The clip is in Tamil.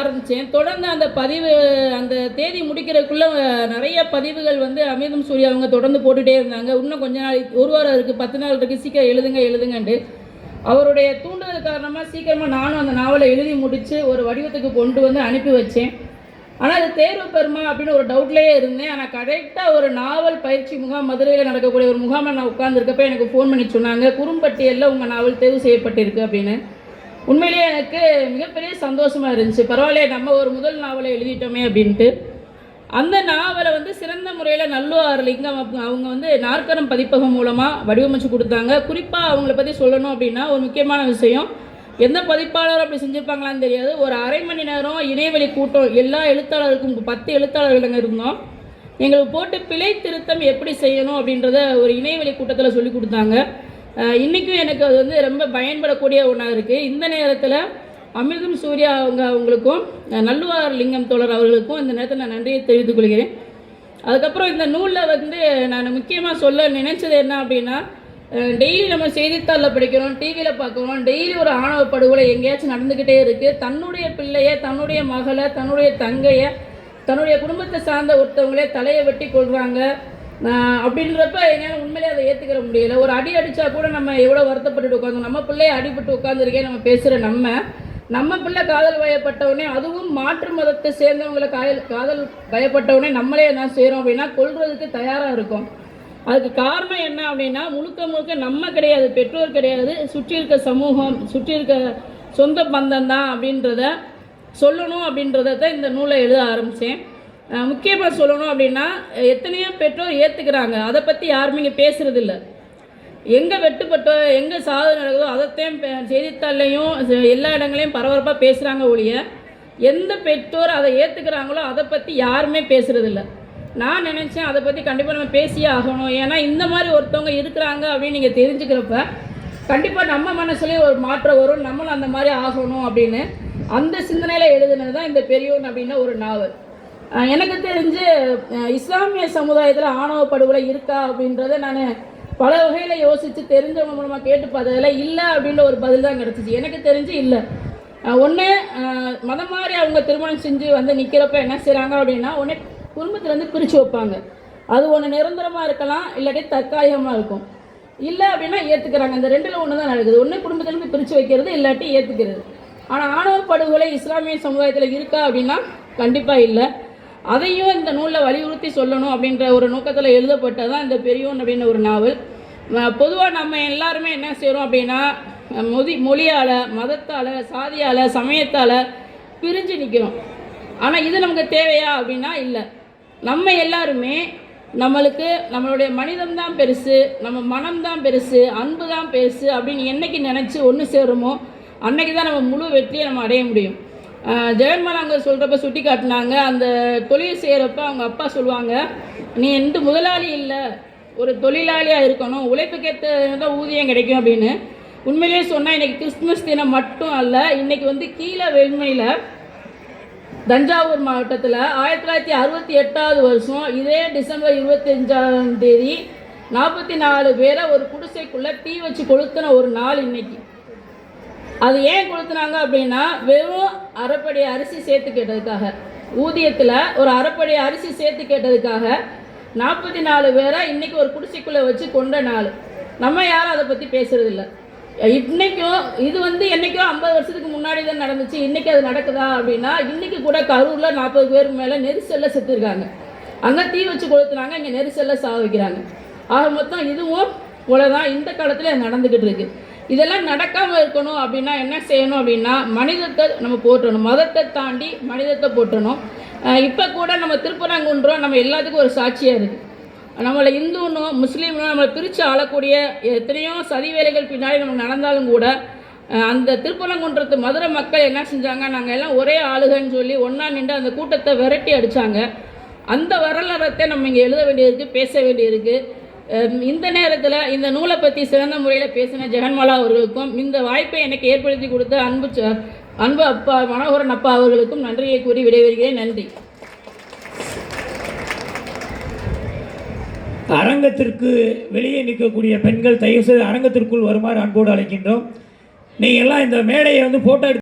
ஆரம்பித்தேன் தொடர்ந்து அந்த பதிவு அந்த தேதி முடிக்கிறதுக்குள்ளே நிறைய பதிவுகள் வந்து அமிர்தம் சூர்யா அவங்க தொடர்ந்து போட்டுகிட்டே இருந்தாங்க. இன்னும் கொஞ்ச நாள் ஒரு வாரம் இருக்குது பத்து நாள் இருக்குது சீக்கிரம் எழுதுங்க எழுதுங்கன்ட்டு. அவருடைய தூண்டுதல் காரணமாக சீக்கிரமாக நானும் அந்த நாவலை எழுதி முடித்து ஒரு வடிவத்துக்கு கொண்டு வந்து அனுப்பி வச்சேன். ஆனால் அது தேர்வு பெறுமா அப்படின்னு ஒரு டவுட்லேயே இருந்தேன். ஆனால் கரெக்டாக ஒரு நாவல் பயிற்சி முகாம் மதுரையில் நடக்கக்கூடிய ஒரு முகாமில் நான் உட்காந்துருக்கப்ப எனக்கு ஃபோன் பண்ணி சொன்னாங்க குறும்பட்டியலில் உங்கள் நாவல் தேர்வு செய்யப்பட்டிருக்கு அப்படின்னு. உண்மையிலேயே எனக்கு மிகப்பெரிய சந்தோஷமாக இருந்துச்சு. பரவாயில்லையே நம்ம ஒரு முதல் நாவலை எழுதிட்டோமே அப்படின்ட்டு. அந்த நாவலை வந்து சிறந்த முறையில் நல்லுவார் லிங்கம் அவங்க வந்து நாற்கரம் பதிப்பகம் மூலமாக வடிவமைச்சு கொடுத்தாங்க. குறிப்பாக அவங்கள பற்றி சொல்லணும் அப்படின்னா ஒரு முக்கியமான விஷயம் எந்த பதிப்பாளரும் அப்படி செஞ்சுருப்பாங்களான்னு தெரியாது. ஒரு அரை மணி நேரம் இணையவழி கூட்டம் எல்லா எழுத்தாளருக்கும் பத்து எழுத்தாளர்கள் அங்கே இருந்தோம். எங்களுக்கு போட்டு பிழை திருத்தம் எப்படி செய்யணும் அப்படின்றத ஒரு இணையவெளி கூட்டத்தில் சொல்லி கொடுத்தாங்க. இன்றைக்கும் எனக்கு அது வந்து ரொம்ப பயன்படக்கூடிய ஒன்றாக இருக்குது இந்த நேரத்தில் அமிர்தம் சூர்யா அவங்க அவங்களுக்கும் நல்லுவார் லிங்கம் தோழர் அவர்களுக்கும் இந்த நேரத்தில் நான் நன்றியை தெரிவித்துக் கொள்கிறேன். அதுக்கப்புறம் இந்த நூலில் வந்து நான் முக்கியமாக சொல்ல நினைச்சது என்ன அப்படின்னா டெய்லி நம்ம செய்தித்தாளில் படிக்கிறோம் டிவியில் பார்க்குறோம் டெய்லி ஒரு ஆணவ படுகொலை எங்கேயாச்சும் நடந்துக்கிட்டே இருக்குது தன்னுடைய பிள்ளைய தன்னுடைய மகளை தன்னுடைய தங்கையை தன்னுடைய குடும்பத்தை சார்ந்த ஒருத்தவங்களே தலையை வெட்டி கொள்கிறாங்க அப்படின்றப்ப என்னால் உண்மையிலே அதை ஏற்றுக்கிற முடியல. ஒரு அடி அடித்தா கூட நம்ம எவ்வளோ வருத்தப்பட்டுட்டு உட்காந்து நம்ம பிள்ளைய அடிபட்டு உட்காந்துருக்கே நம்ம பேசுகிற நம்ம நம்ம பிள்ளை காதல் பயப்பட்டவுடனே அதுவும் மாற்று மதத்தை சேர்ந்தவங்களை காதல் காதல் பயப்பட்டவுடனே நம்மளே என்ன செய்கிறோம் அப்படின்னா கொல்றதுக்கு தயாராக இருக்கும். அதுக்கு காரணம் என்ன அப்படின்னா முழுக்க முழுக்க நம்ம கிடையாது பெற்றோர் கிடையாது சுற்றி இருக்க சமூகம் சுற்றி இருக்க சொந்த பந்தம் தான் அப்படின்றத சொல்லணும் அப்படின்றத தான் இந்த நூலை எழுத ஆரம்பித்தேன் முக்கியமாக சொல்லணும் அப்படின்னா எத்தனையோ பெற்றோர் ஏற்றுக்கிறாங்க அதை பற்றி யாருமே இங்கே பேசுகிறது இல்லை எங்கே வெட்டுப்பட்டோ எங்கே சாதனை நடக்குதோ அதைத்தையும் பே- செய்தித்தாள்லையும் எல்லா இடங்களையும் பரபரப்பாக பேசுகிறாங்க ஒழிய எந்த பெற்றோர் அதை ஏற்றுக்கிறாங்களோ அதை பற்றி யாருமே பேசுகிறதில்ல நான் நினச்சேன் அதை பற்றி கண்டிப்பாக நம்ம பேசியே ஆகணும். ஏன்னா இந்த மாதிரி ஒருத்தவங்க இருக்கிறாங்க அப்படின்னு நீங்கள் தெரிஞ்சுக்கிறப்ப கண்டிப்பாக நம்ம மனசுலேயும் ஒரு மாற்றம் வரும். நம்மளும் அந்த மாதிரி ஆகணும் அப்படின்னு அந்த சிந்தனையில் எழுதுனது தான் இந்த பெரியோன் அப்படின்னா ஒரு நாவல். எனக்கு தெரிஞ்சு இஸ்லாமிய சமுதாயத்தில் ஆணவ படுகொலை இருக்கா அப்படின்றத நான் பல வகையில் யோசித்து தெரிஞ்சவங்க மூலமாக கேட்டு பார்த்ததில் இல்லை அப்படின்ற ஒரு பதில் தான் கிடச்சிச்சு. எனக்கு தெரிஞ்சு இல்லை. ஒன்று மதம் மாதிரி அவங்க திருமணம் செஞ்சு வந்து நிற்கிறப்ப என்ன செய்கிறாங்க அப்படின்னா ஒன்று குடும்பத்துலேருந்து பிரித்து வைப்பாங்க. அது ஒன்று நிரந்தரமாக இருக்கலாம் இல்லாட்டி தற்காலிகமாக இருக்கும். இல்லை அப்படின்னா ஏற்றுக்கிறாங்க இந்த ரெண்டில் ஒன்று தான் நடக்குது ஒன்று குடும்பத்திலேருந்து பிரித்து வைக்கிறது இல்லாட்டி ஏற்றுக்கிறது ஆனால் ஆணவ படுகொலை இஸ்லாமிய சமுதாயத்தில் இருக்கா அப்படின்னா கண்டிப்பாக இல்லை. அதையும் இந்த நூலில் வலியுறுத்தி சொல்லணும் அப்படின்ற ஒரு நோக்கத்தில் எழுதப்பட்டது தான் இந்த பெரியோன் அப்படின்ற ஒரு நாவல். பொதுவாக நம்ம எல்லாருமே என்ன செய்கிறோம் அப்படின்னா மொழி மொழியால் மதத்தால் சாதியால் சமயத்தால் பிரிஞ்சு நிற்கிறோம் ஆனால் இது நமக்கு தேவையா அப்படின்னா இல்லை. நம்ம எல்லாருமே நம்மளுக்கு நம்மளுடைய மனிதம் தான் பெருசு நம்ம மனம் தான் பெருசு அன்பு தான் பெருசு அப்படின்னு என்னைக்கு நினச்சி ஒன்று சேருமோ அன்னைக்கு தான் நம்ம முழு வெற்றியை நம்ம அடைய முடியும். அஹ் அவங்க சொல்கிறப்ப சுட்டி காட்டினாங்க. அந்த தொழில் செய்கிறப்ப அவங்க அப்பா சொல்லுவாங்க நீ எந்த முதலாளி இல்லை. ஒரு தொழிலாளியாக இருக்கணும். உழைப்புக்கேற்ற ஊதியம் கிடைக்கும் அப்படின்னு. உண்மையிலேயே சொன்னால் இன்றைக்கி கிறிஸ்மஸ் தினம் மட்டும் அல்ல இன்னைக்கு வந்து கீழே வெண்மையில் தஞ்சாவூர் மாவட்டத்தில் ஆயிரத்தி தொள்ளாயிரத்தி அறுபத்தி எட்டாவது வருஷம் இதே டிசம்பர் இருபத்தஞ்சாம் தேதி நாற்பத்தி நாலு பேரை ஒரு குடிசைக்குள்ளே தீ வச்சு கொளுத்தின ஒரு நாள் இன்றைக்கி அது ஏன் கொளுத்துனாங்க அப்படின்னா வெறும் அரைப்படி அரிசி சேர்த்து கேட்டதுக்காக. ஊதியத்தில் ஒரு அரைப்படி அரிசி சேர்த்து கேட்டதுக்காக நாற்பத்தி நாலு பேரை இன்றைக்கி ஒரு குடிசைக்குள்ளே வச்சு கொண்ட நாள். நம்ம யாரும் அதை பற்றி பேசுகிறதில்ல இன்றைக்கும் இது வந்து என்றைக்கோ ஐம்பது வருஷத்துக்கு முன்னாடி தான் நடந்துச்சு. இன்றைக்கி அது நடக்குதா அப்படின்னா இன்றைக்கி கூட கரூரில் நாற்பது பேருக்கு மேலே நெரிசலில் செத்துருக்காங்க. அங்கே தீ வச்சு கொளுத்துனாங்க இங்கே நெரிசலில் சாக வைக்கிறாங்க. ஆக மொத்தம் இதுவும் இவ்வளோதான் தான் இந்த காலத்தில் நடந்துக்கிட்டு இருக்குது இதெல்லாம் நடக்காமல் இருக்கணும் அப்படின்னா என்ன செய்யணும் அப்படின்னா மனிதத்தை நம்ம போற்றணும். மதத்தை தாண்டி மனிதத்தை போற்றணும். இப்போ கூட நம்ம திருப்பரங்குன்றம் நம்ம எல்லாத்துக்கும் ஒரு சாட்சியாக இருக்குது நம்மளை இந்துன்னு முஸ்லீம்னு நம்மளை பிரித்து ஆளக்கூடிய எத்தனையோ சதி வேலைகள் பின்னாடி நமக்கு நடந்தாலும் கூட அந்த திருப்பரங்குன்றத்து மதுரை மக்கள் என்ன செஞ்சாங்க? நாங்கள் எல்லாம் ஒரே ஆளுகன்னு சொல்லி ஒன்றா நின்று அந்த கூட்டத்தை விரட்டி அடித்தாங்க அந்த வரலாறத்தை நம்ம இங்கே எழுத வேண்டியிருக்கு பேச வேண்டியிருக்கு. இந்த நேரத்தில் இந்த நூலை பற்றி சிறந்த முறையில் பேசின ஜெகன்மாலா அவர்களுக்கும் இந்த வாய்ப்பை எனக்கு ஏற்படுத்தி கொடுத்த அன்பு ச- அன்பு அப்பா மனோகரன் அப்பா அவர்களுக்கும் நன்றியை கூறி விடைபெறுகிறேன். நன்றி. அரங்கத்திற்கு வெளியே நிற்கக்கூடிய பெண்கள் தயவு செய்து அரங்கத்திற்குள் வருமாறு அன்போடு அழைக்கின்றோம். நீங்கள் எல்லாம் இந்த மேடையை வந்து ஃபோட்டோ எடுத்து